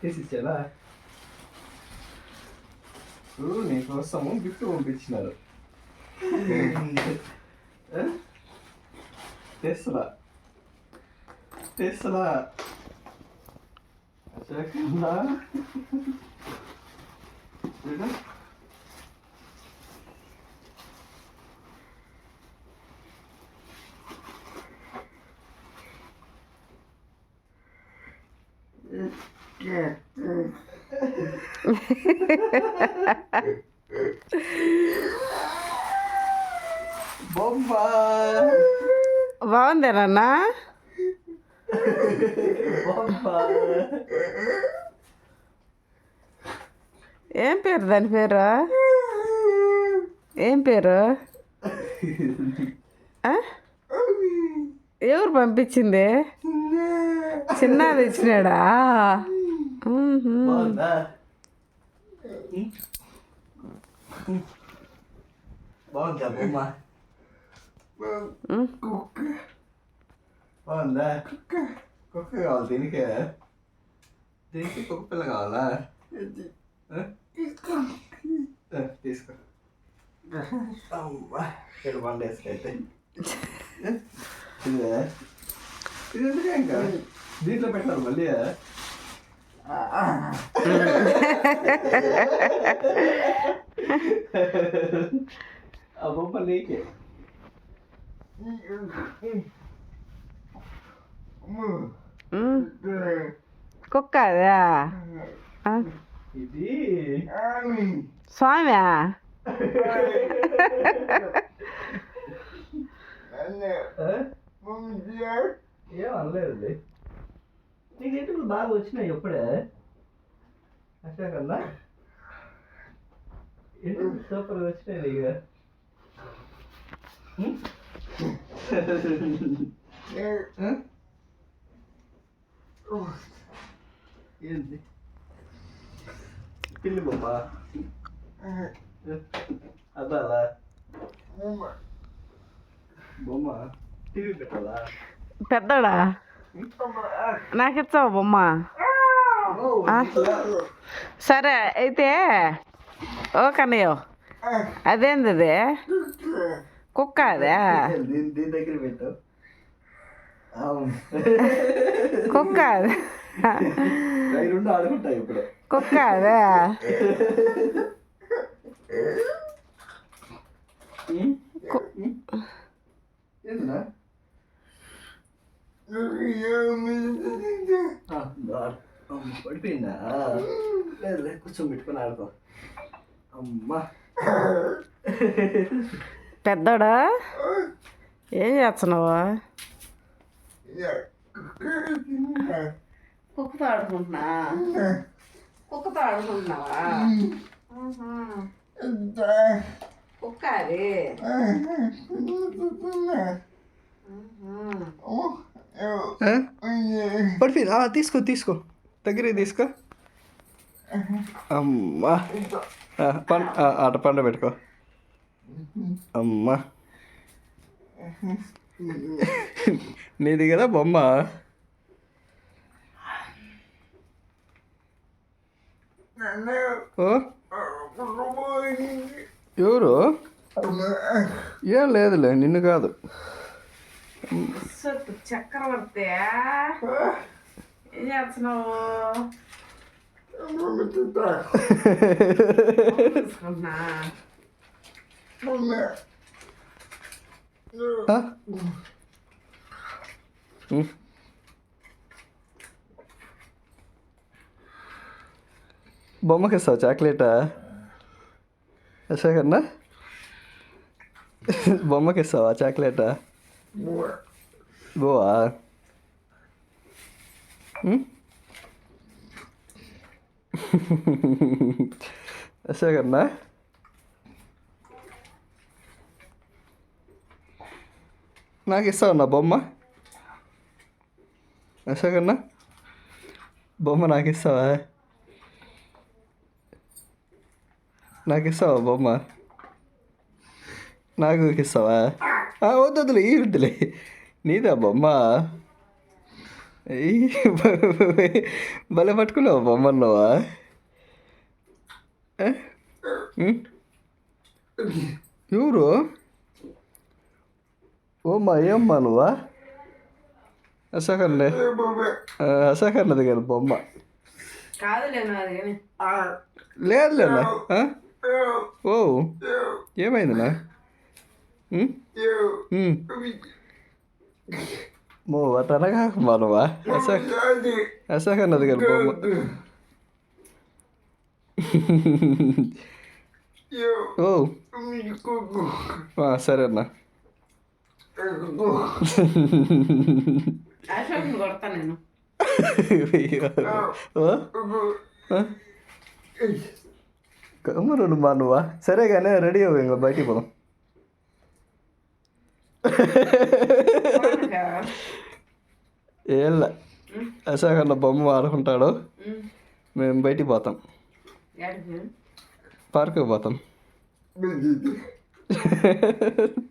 తీసి ఇచ్చారా చూడు నీకోసము గిఫ్ట్ పంపించినారు. ఏ? తెస్సలా తెస్సలా బాగుందేనన్నా బొమ్మ. ఏం పేరు దాని పేరు? ఏం పేరు? ఎవరు పంపించింది? చిన్నది ఇచ్చినాడా. బాగుందా బాగుందా బొమ్మ మ్మ్. బాగుందా కుక్క కావాలి దీనికే దీనికి కుక్క పిల్ల కావాలా ఆ? ఆ, తీసుకో అమ్మా ఇక్కడ బండ వేసుకైతే ఇదే ఇది ఎందుకే ఇంకా దీంట్లో పెట్టాలి మళ్ళీ ఆ బొమ్మ నీకే మ్మ్. కుక్క అదా ఆ? ఇది స్వామి ఆ? ఏం అనలేదు నీకు ఎటుకులు బాగా వచ్చినాయి ఎప్పుడే? అశాకన్నా ఎటుకులు సూపర్గా వచ్చినాయి నీకు? ఏంది? పిల్లి బొమ్మ. అద్దాలా? బొమ్మ? టీవీ పెట్టాలా? పెద్దడా? నాకు ఇచ్చావు బొమ్మ? సరే అయితే ఓ కన్నయ్య అదేంది అది కుక్క అదే? కుక్క అదే? కుక్క అదే? ఏందినా పడిపోయిందా? లేదు లేదు కూర్చొని పెట్టుకొని ఆడుకో. అమ్మా. పెద్దోడా? ఏం చేస్తున్నావు? కుక్కతో ఆడుకుంటున్నా. కుక్కతో ఆడుకుంటున్నావా? కుక్క అది. పడిపోయింది తీసుకో తీసుకో దగ్గరికి తీసుకో అమ్మా ఆ, పం ఆ, అట పండ పెట్టుకో. అమ్మా నీది కదా బొమ్మ. ఓ? ఎవరు? ఏం లేదులే నిన్ను కాదు. సొట్టు చక్రవర్తి ఏం చేస్తున్నావు తీసుకుంటున్నా ఆ? ఉం. బొమ్మకి ఇస్తావు చాక్లెటా అశోకన్నా బొమ్మకి ఇస్తావా చాక్లెటా బోవా ఉం? అశోకన్నా నాకు ఇస్తావు నా బొమ్మ అశోకన్నా బొమ్మ నాకు ఇస్తావా నాకు ఇస్తావా బొమ్మ నాకు ఇస్తావా ఆ, వద్దు వద్దులే ఈ వద్దులే. నీదా బొమ్మ? భలే పట్టుకున్నావు బొమ్మన్నావా ఎవరు? ఓ మా ఏమ్మా నువ్వా? అసకన్నే అసకన్నది కదా బొమ్మ. కానీ లేదులేనా? ఓ ఏమైందినా ఉం? ఉం. మో అతనగా మనవా అసక్ అసకన్నది కదా బొమ్మ ఓ ఆ, సరే అన్న అశోక్ని కొడతా నేను ఓ? ఆ? కమ్మును మా నువ్వా సరే కానీ రెడీ అవ్వు ఇంకా బయటికి పోదాం పోనీకా? ఏళ్ళ అసకన్న బొమ్మ ఆడుకుంటాడు. మేము బయటికి పోతాం? పార్క్కి పోతాం?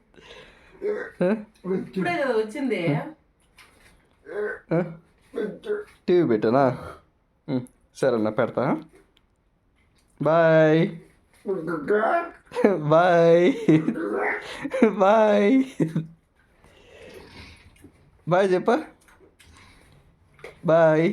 టీవీ పెట్టానా? సరే అన్న పెడతా. బాయ్. బాయ్ బాయ్ బాయ్ చెప్పా బాయ్